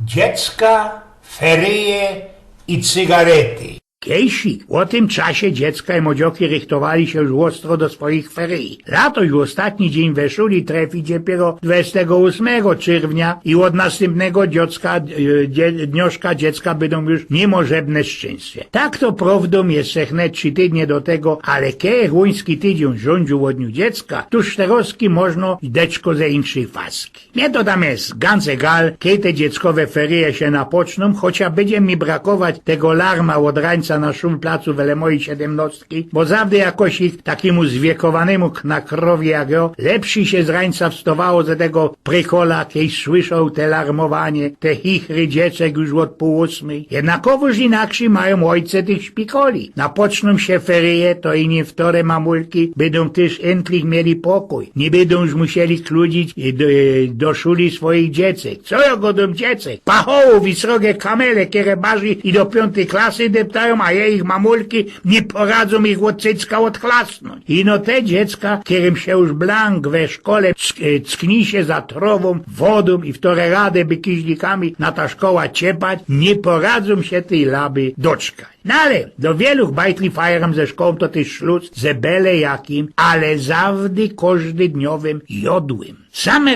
dziecka, feryje i cygarety. Kiejsi, o tym czasie dziecka i młodzioki rychtowali się już ostro do swoich ferii. Lato już ostatni dzień weszuli trafi dopiero 28 czerwnia i od następnego dziecka, e, dzie, dnioszka dziecka będą już niemożebne szczęście. Tak to prawdą jest sechne trzy tydnie do tego, ale kiedy łoński tydzień rządził od dniu dziecka, to szteroski można deczko ze inszej faski. Nie to tam jest ganz egal, kiedy te dzieckowe ferie się napoczną, chociaż będzie mi brakować tego larma od rańca na szum placu wele mojej siedemnostki, bo zawdy jakoś ich takiemu zwiekowanemu na jak ja, lepszy się z rańca wstawało ze tego prykola, kiedyś słyszał te larmowanie, te chichry dziecek już od pół ósmej. Jednakowoż inaksi mają ojce tych szpikoli. Napoczną się ferie, to i nie wtore mamulki będą też endlich mieli pokój. Nie będą już musieli kludzić do, e, do szuli swoich dziecek. Co ja godom dziecek? Pachołów i srogie kamele, które barzy i do piątej klasy deptają, a je ich mamulki nie poradzą ich od cycka odchlasnąć. I no te dziecka, którym się już blank we szkole e, ckni się za trową, wodą i w tore radę by kiźnikami na ta szkoła ciepać, nie poradzą się tej laby doczkać. No ale do wielu bajtli fajeram ze szkołą to też szluc, ze bele jakim, ale zawdy każdy dniowym jodłym. Same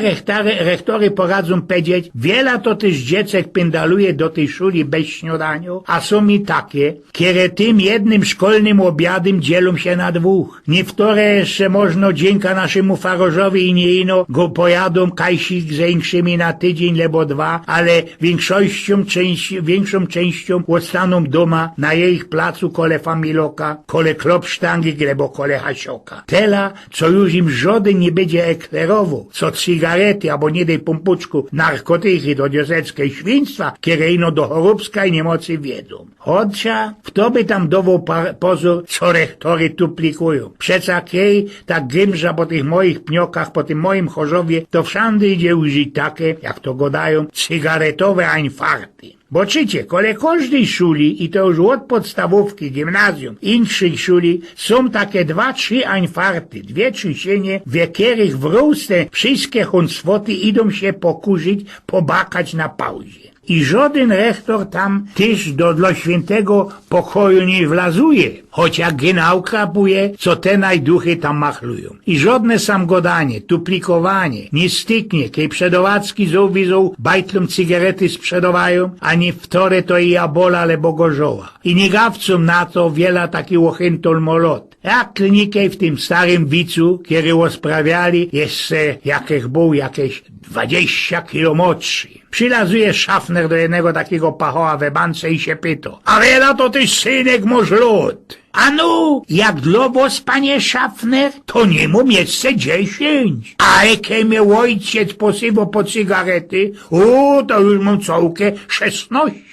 rektory poradzą powiedzieć, wiele to też dziecek pendaluje do tej szuli bez śniadania, a są i takie, które tym jednym szkolnym obiadem dzielą się na dwóch. Niektóre jeszcze można dzięka naszemu farożowi i nie ino go pojadą kajsik z większymi na tydzień lebo dwa, ale większością części, większą częścią ostaną doma na jej placu kole familoka, kole klopsztangi lebo kole hasioka. Tela, co już im żaden nie będzie eklerował, co cygarety albo nie dej pompuczku narkotyki do dzioseckiej świństwa, które ino do choróbskiej niemocy wiedzą. Chociaż kto by tam par- pozór, co rektory tu plikują. Przeca kiej ta grimża po tych moich pniokach, po tym moim chorzowie, to wszędzie idzie użyć takie, jak to godają, cygaretowe anfarty. Bo czycie, kole każdej szuli, i to już od podstawówki, gimnazjum, inszych szuli, są takie dwa, trzy anfarty, dwie trzy sienie, w jakich wróste wszystkie huncwoty idą się pokurzyć, pobakać na pauzie. I żaden rektor tam też do dla świętego pokoju nie wlazuje, chociaż genau krapuje, co te najduchy tam machlują. I żadne samgodanie, tuplikowanie, nie styknie, kiedy przedowacki zołwizą bajtlom cygarety sprzedawają, ani wtore to i jabola, albo gorzoła. I nie gawcą na to wiele taki ochętol molot. Jak klinikej w tym starym wicu, kiedy sprawiali jeszcze jakich był jakieś 20 kilo młodszy. Przylazuje szafner do jednego takiego pachoła we bance i się pyta. A wiela to ty synek masz lód. A no, jak dla was, panie szafner, to nie mu miejsce dziesięć. A jakie miał ojciec posyło po cygarety, o, to już mam całkę szesnaście.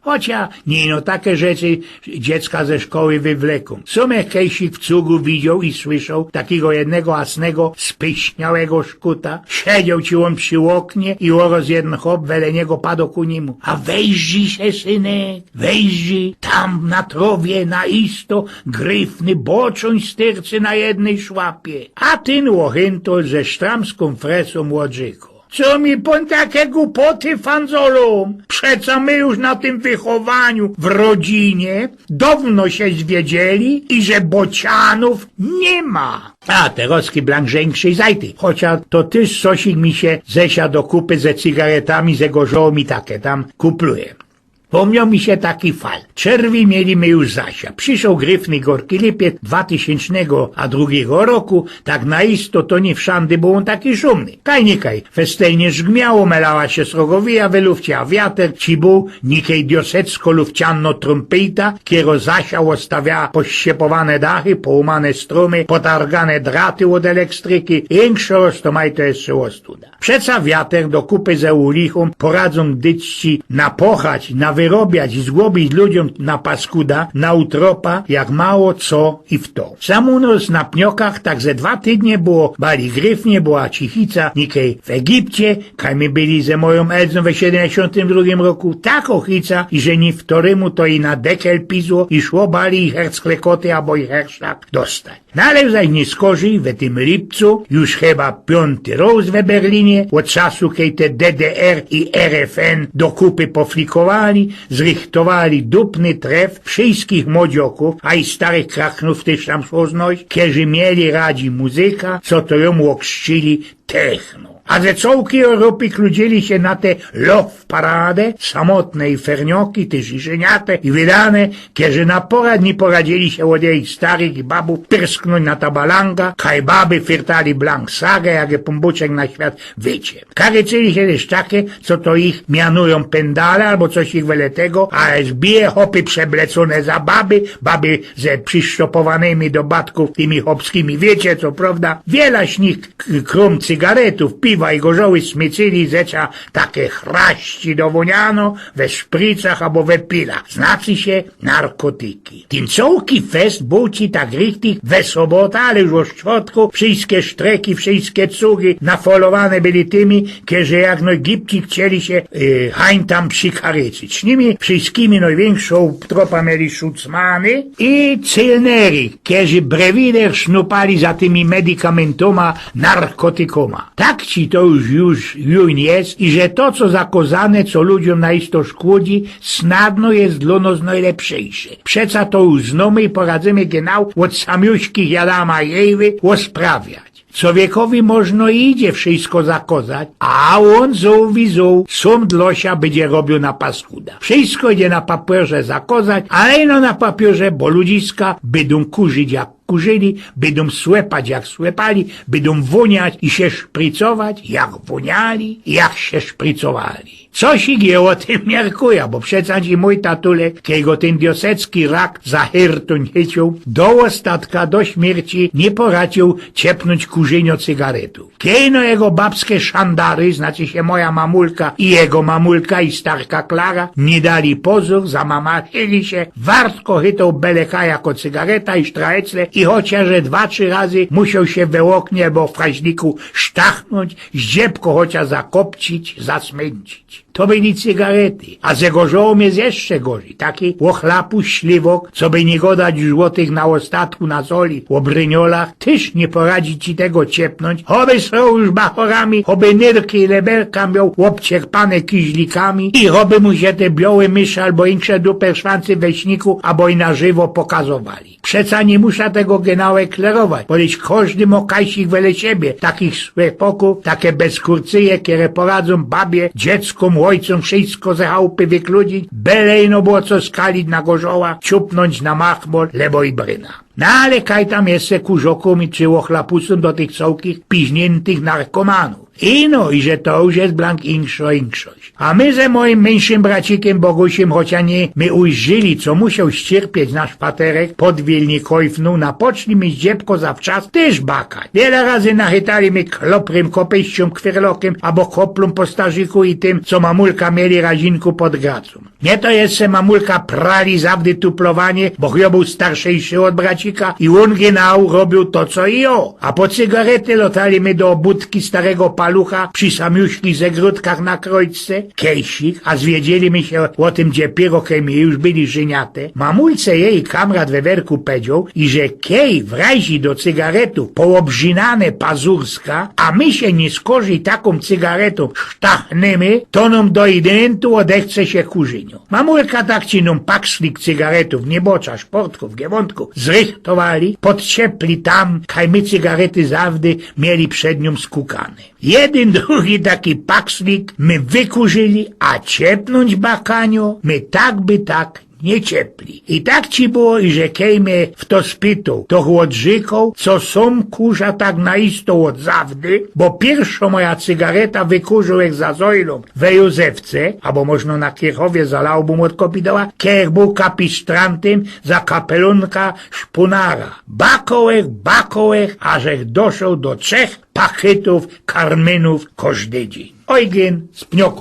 Chociaż nie no, takie rzeczy dziecka ze szkoły wywleką. Są jakiejś w cugu widział i słyszał takiego jednego asnego, spyśniałego szkuta. Siedział ci on przy oknie i oroz jeden chłop wele niego padł ku niemu. A wejrzyj się, synek, wejrzyj, tam na trowie, na isto, gryfny boczoń styrcy na jednej szłapie. A ten łochynto ze sztramską fresą młodziko. Co mi pan takie głupoty fanzolą? Przeca my już na tym wychowaniu w rodzinie dawno się zwiedzieli i że bocianów nie ma. A teroski blank większej zajty. Chociaż to też sosik mi się zesia do kupy ze cygaretami, ze gorzoło mi takie tam kupluje. Pomniał mi się taki fal. Czerwi mieliśmy już Zasia. Przyszł gryfny gorki lipiec 2000 a drugiego roku, tak naisto to nie wszędy był on taki szumny. Kaj nikaj, festejnie żgmiało, melała się srogowija we lufcie, a wiater ci był nikej diosecko lufcianno trumpejta, kiero Zasia ostawiała pościepowane dachy, połamane strumy, potargane draty od elektryki, większo to maj to jeszcze ostuda. Przeca wiater do kupy ze ulichą poradzą dyćci napochać, nawyrobiać i zgłobić ludziom na paskuda, na utropa, jak mało co i w to. Sam u nas na pniokach tak ze dwa tydnie było bali gryfnie, była cichica, nikej w Egipcie, kaj my byli ze moją Elzą we 72 roku, tak ochica, i że ni wtorymu to i na dekel pizło i szło bali i hercklekoty albo i herszak dostać. Ale zaś nie skorzy w tym lipcu, już chyba piąty roz we Berlinie, od czasu, kiedy te DDR i RFN do kupy poflikowali, zrichtowali dupny tref wszystkich młodzioków, a i starych krachnów też tam słoznność, którzy mieli radzi muzyka, co to ją okrzcili techno. A ze całki Europy kludzili się na te love paradę, samotne i fernioki, te życzeniate i wydane, kiedy na porad nie poradzili się od jej starych i babu pyrsknąć na tabalanga, kaj baby firtali blank sagę, jak pombuczek na świat wycie. Karycyli się też takie, co to ich mianują pendale albo coś ich weletego, a zbije hopy przeblecone za baby, baby ze przyszczopowanymi do batków tymi hopskimi, wiecie co prawda, wiele nich krum cygaretów, piwa i gorzoły smycili zecza takie chraści do woniano we szpricach albo we pilach. Znaczy się narkotyki. Ten całki fest był tak richtig we sobotę, ale już o szczotku wszystkie sztreki, wszystkie cugi nafolowane byli tymi, którzy jak no Egipci chcieli się yy, hań tam przykaryczyć. Nimi wszystkimi największą tropa mieli szucmany i cylnery, którzy brewider sznupali za tymi medykamentoma narkotykoma. Tak ci to już już juń jest i że to co zakozane, co ludziom naisto szkódzi, snadno jest dla nas najlepszejsze. Przeca to już znamy i poradzimy genau od samiuśkich jadama jejwy osprawiać. Człowiekowi można i idzie wszystko zakozać, a on zoł wizą, sum dlosia będzie robił na paskuda. Wszystko idzie na papierze zakozać, ale no na papierze, bo ludziska będą kurzyć jak kurzyli, będą słepać jak słepali, będą woniać i się szpricować jak woniali, jak się szpricowali. Ich je o tym miarkuje, bo przecież i mój tatulek, kiego ten diosecki rak za hirtuń chycił, do ostatka, do śmierci nie poradził ciepnąć kurzynio cygaretu. Kiejno jego babskie szandary, znaczy się moja mamulka i jego mamulka i starka Klara, nie dali pozór, zamamarzyli się, wartko chytał beleka jako cygareta i sztraecle i chociaż dwa, trzy razy musiał się we oknie albo w fraźniku sztachnąć, zdziebko chociaż zakopcić, zasmęcić. To byli cygarety, a ze gorzołom jest jeszcze gorzej. Taki ochlapu śliwok, co by nie godać złotych na ostatku na soli, o bryniolach, też nie poradzi ci tego ciepnąć. Choby są już bachorami, choby nyrki i leberka miał obcierpane kiźlikami i choby mu się te białe myszy albo insze duper szwancy we śniku, albo i na żywo pokazowali. Przeca nie muszę tego genałe klerować, bo lecz każdy mokajsik wele siebie, takich swepoków, takie bezkurcyje, które poradzą babie, ojcom wszystko ze chałupy wykludzić, belejno było co skalić na gorzoła, ciupnąć na machmol, lebo i bryna. No ale kaj tam jeszcze kurzokom i czy ochlapusom do tych całkich piźniętych narkomanów. I no, i że to już jest blank inszo inszość. A my ze moim mniejszym bracikiem Bogusiem, chociaż nie my ujrzyli, co musiał ścierpieć nasz paterek, pod Wilnikojfnu, napoczli mi zdziebko zawczas też bakać. Wiele razy nachytali mi kloprym, kopejścią, kwirlokiem, albo koplą po starzyku i tym, co mamulka mieli razinku pod gracą. Nie to jeszcze mamulka prali zawdy tuplowanie, bo był starszejszy od bracika i on genau robił to, co i o. A po cygarety lotali my do obudki starego palucha przy samiuśkich zegródkach na krojce, kejsik, a zwiedzieli mi się o tym kiedy mi już byli żeniate. Mamulce jej kamrat we werku powiedział, i że kej w razie do cygaretu poobrzynane pazurska, a my się nie skorzy taką cygaretą sztachnymy, to nam do identu odechce się kurzynią. Mamulka tak ci nam pakslik cygaretów, niebocza, szportków, giewątków zrychtowali, podciepli tam, kaj my cygarety zawdy mieli przed nią skukane. Jeden, drugi taki pakslik my wykurzyli, a ciepnąć bakanio my tak by tak nie ciepli. I tak ci było, i że kejmie w to spytał, to chłodrzyką, co są kurza tak naistą od zawdy, bo pierwsza moja cygareta wykurzył jak za zojlą we Józefce, albo można na Kiechowie zalałbym od kopidała, kier był kapistrantem za kapelunka szpunara. Bakołek, bakołek, ażech doszedł do trzech pakietów karmenów każdy dzień. Ojgien z pnioku.